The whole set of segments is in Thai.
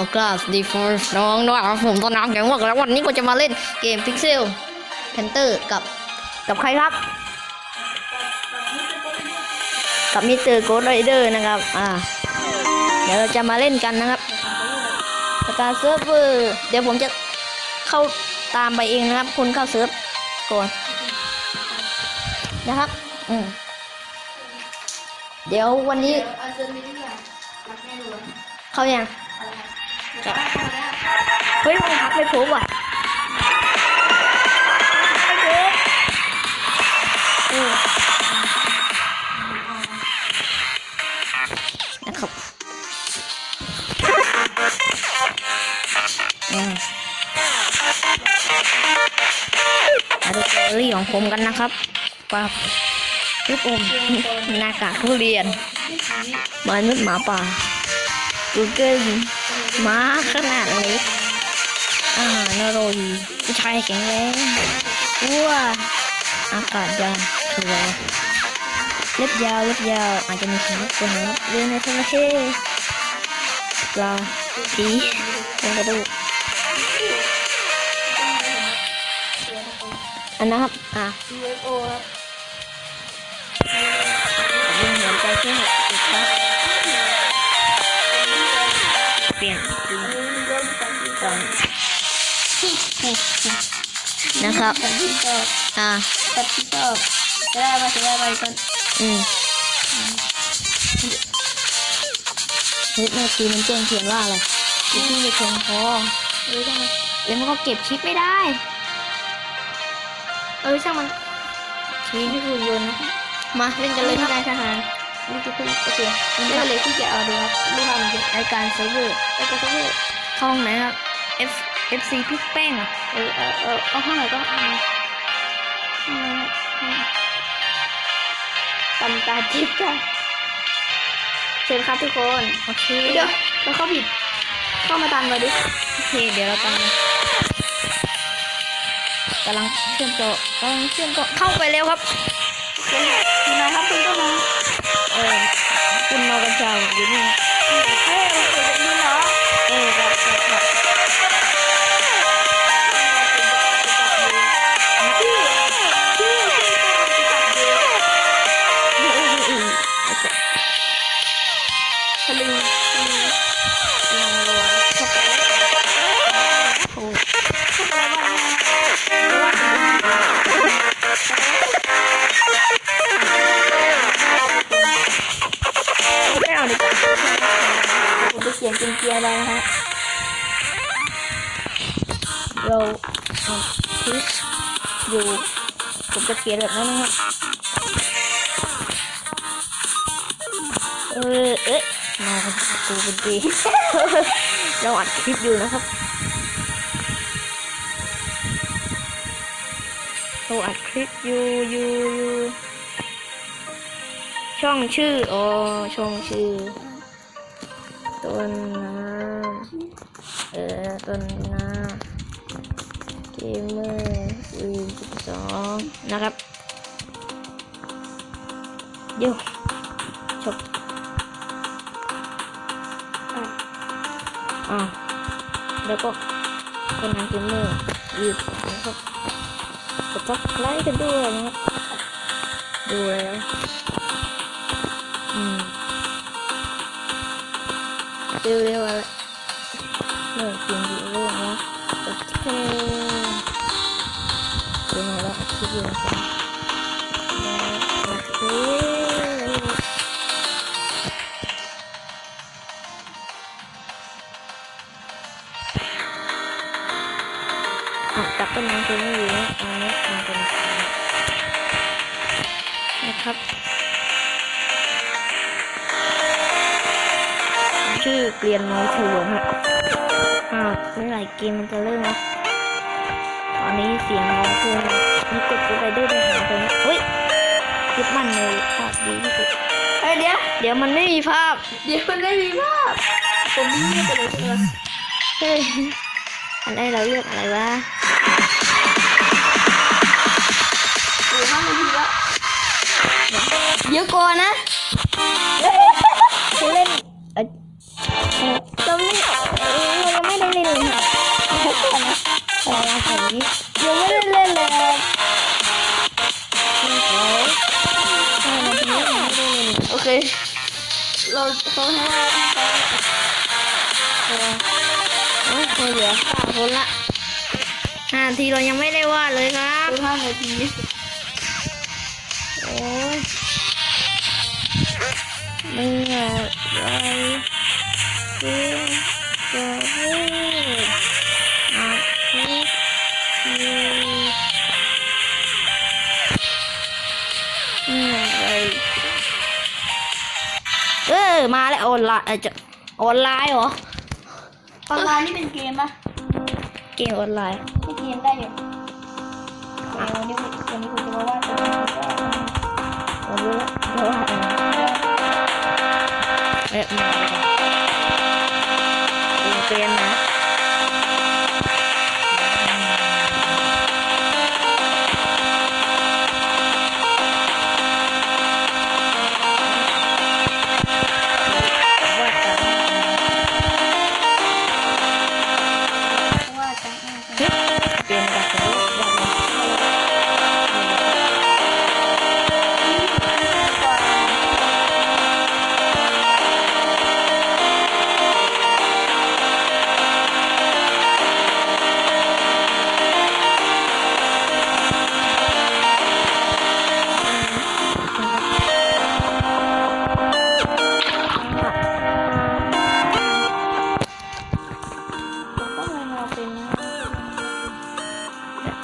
อกราสดีฟอร์น้องน้องผมตอนน้องแข็งมากแล้ววันนี้ก็จะมาเล่นเกมพิกเซลแพนเตอร์กับกับใครครับ กับมิสเตอร์โกดไรเดอร์นะครับ อ่า เดี๋ยวเราจะมาเล่นกันนะครับสตารเซิร์ฟเวอร์เดี๋ยวผมจะเข้าตามไปเองนะครับ คุณเข้าเซิร์ฟก่อนนะครับ อืมเดี๋ยววันนี้ เข้ายัง จะเฮ้ยมันพักไม่พบว่ะไม่พบอืมนะครับอืมมาดูเลอรี่ของผมกันนะครับกับลูกอมหน้ากากทุเรียนมานุษย์หมาป่ากูเกิล ม้าขนาดเล็กอาหารอร่อยผู้ชายแข็งแรงวัวอากาศยานสวยเล็บยาวเล็บยาวอาจจะมีขนกคนนะครับเรียนในทะเลปลาผีเป็นกระดูกอันนะครับ อะ UFO ครับผมเหมือนใจแค่หกสิบครับเปลี่ยนจริงอันนี้ นะครับ ตัดที่ชอบอ่า ตัดที่ชอบจะได้มาจะได้ไปกันอืมเฮ้ยเมื่อกี้มันแจ้งเขียนว่าอะไรที่ที่ไม่เพียงพอเออช่างมันแล้วมันก็เก็บคลิปไม่ได้ เออช่างมันทีนี่คือโยนนะมาเล่นกันเลยนครับายทหารนี่คือเพื่อนโอเคเล่นเลยที่จะเอาดูครับดูทำเด็กรายการเซิร์ฟเวอร์ไอ้กระตุ้นเข้าห้องไหนครับ F FC พริกแป้งอะเออเออเออเอาห้องไหนก็เอาตำตาจิ๊บจ้ะเชิญครับทุกคนโอเคเดี๋ยวเราเข้าผิด เข้ามาตันมาดิโอเคเดี๋ยวเราตามกำลังเชื่อมต่อกำลังเชื่อมต่อเข้าไปแล้วครับเชิญคุณนายครับคุณต้นไม้เออคุณนอกัญชาอยู่นี่เฮ้ย เขียนเป็นเกียร์อะไรนะฮะเราคลิปอยู่ผมจะเขียนแบบนั้นนะครับเออเอ๊ะมากันตูเป็นดีเราอัดคลิปอยู่นะครับเราอัดคลิปอยู่อยู่อยู่ช่องชื่ออ๋อช่องชื่อ ต้นน้ำเออต้นน้ำเกมเมอร์วีสิบสองนะครับ เดี๋ยวจบอ่าแล้วก็คนงานเกมเมอร์วีสองนะครับกดซับไลค์กันด้วยนะครับดูแล้วอืม เร็วเร็วอะไรเรื่องจริงดีเรื่องนะโอเคเป็นไงแล้วคิดอยู่นะครับโอเคอะจับต้นไม้ตัวนี้อยู่นะอาเนี้มันเป็นนะครับ ชื่อเกลียนน้อยถูกฮะอ้าวเมื่อไหร่เกมมันจะเริ่มวะตอนนี้เสียงน้องคือมีกดกูไปด้วยไปหาตรงนี้เฮ้ยคิดมันเลยภาพดีที่สุดเฮ้ยเดี๋ยวเดี๋ยวมันไม่มีภาพ เดี๋ยวมันได้มีภาพ ผมไม่ได้ไปเลยเออเฮ้ยอันนี้เราเลือกอะไรวะหรือห้านาทีละเดี๋ยวก่อนนะ เคเราเขาให้ว่าเขาเออโอ้ยเหลือสามคนละห้าทีเรายังไม่ได้วาดเลยครับห้านาทีโอ้ยเมื่อไรเพื่อจะ นไลน์เอ่อจะออนไลน์เหรอ ออนไลน์นี่เป็นเกมปะเกมออนไลน์ไม่เกมได้อยู่เออวันนี้วันนี้คุณจะมาว่าดเรารู้แล้วเพราะว่าเออมาเลยค่ะดูเกมนะ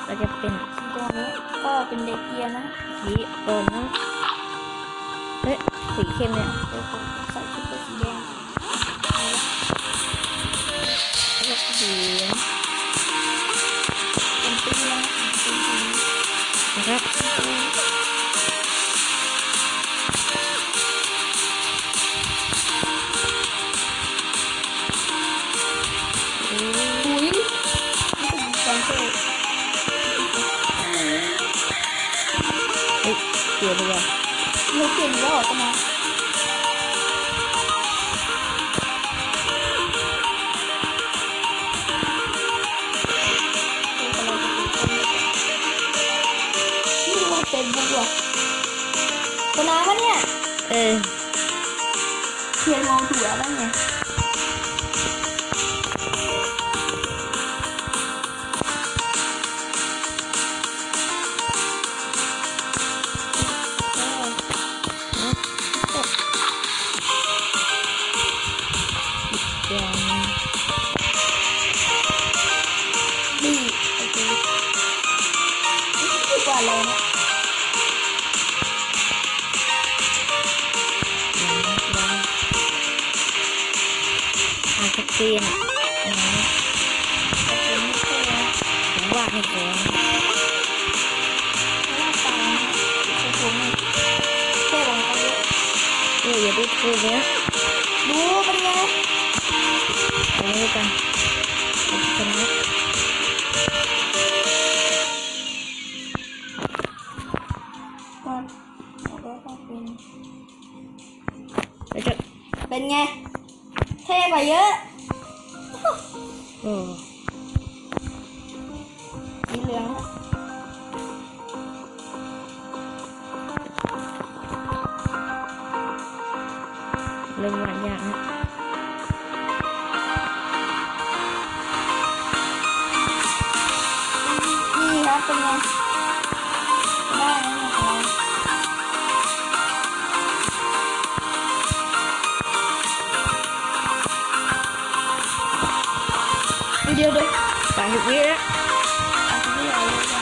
เราจะเป็นตัวนี้ก็เป็นเด็กเกียร์นะสีอ่อนนะเฮ้ยสีเข้มเนี่ยเดี๋ยวผมใส่ชุดเป็นสีแดงแล้วก็สีเป็นปีนะเป็นปีนะครับ เราเปลี่ยนแล้วเหรอจะมานี่ว่าเฟซบุ๊กเหรอตัวน้ำปะเนี่ย เออเทียนมองถั่วบ้างไง อาจจะเปลี่ยนนะ โอเคไม่ใช่นะ ผมวาดให้ก่อน หน้าตาโอ้โหแค่ลงไปเยอะ เอออย่าไปพูดเนี้ย ดูเป็นไง เอาไว้กันเอาไปกันนะ ก่อนเอาไว้ก่อนเป็น แล้วจะ เป็นไง เท่กว่าเยอะเออสีเหลืองอะเริ่มวาดยากนะนี่ครับเป็นไง เดี๋ยวเดี๋ยวสามสิบวิแล้วอาจจะไม่เอาเลยจ้ะ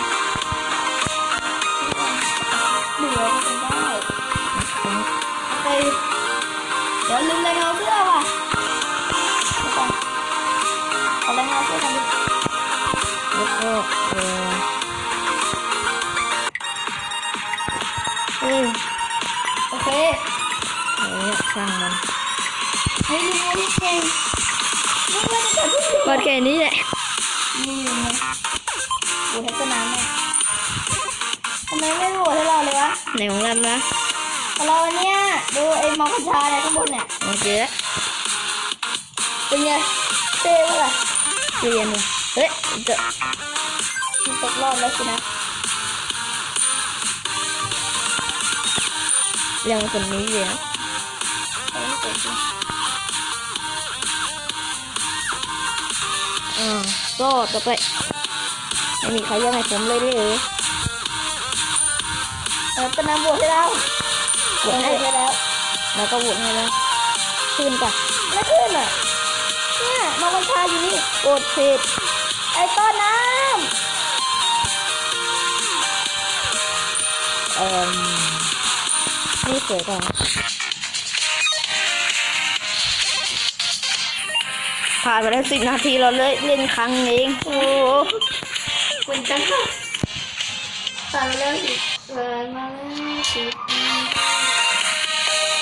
เบื่อก็เป็นได้สองโอเคเดี๋ยวลืมรายงานเสื้อว่ะเดี๋ยวก่อนขอรายงานเสื้อกันดิแล้วก็เออเฮ้ยโอเคเอาเนี่ยช่างมันเฮ้ยลืมไงนี่เก่งนี่ว่าจะเกิดที่วาดแค่นี้แหละนี่ลืมไงโอ้ทัศนานแม่ทำไมไม่โหวตให้เราเลยวะในของเรานะของเราเนี่ยดูไอ้มองกัญชาเนี่ยข้างบนเนี่ยโอเคแล้วเป็นไงเท่ปะล่ะเปลี่ยนว่ะเฮ้ยจะมันตกรอบแล้วสินะเรื่องคนนี้เลยนะ อ่าก็ต่อไปไม่มีใครยังให้ผมเลยเลยเออเป็นนำบวชให้เราโหวตให้ให้แล้ว แล้วก็โหวตให้แล้วขึ้นปะไม่ขึ้นอะเนี่ยน้องบัญชาอยู่นี่กดผิดไอ้ต้นน้เอ่อนี่สวยกว่า ผ่านไปแล้วสิบนาทีเราเลยเล่นครั้งเองโอ้คุณจังผ่านมาแล้วสิเกินมาแล้วสิ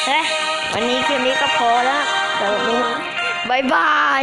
เฮ้วันนี้คืนนี้ก็พอแล้วเดี๋ยวนี้บายบาย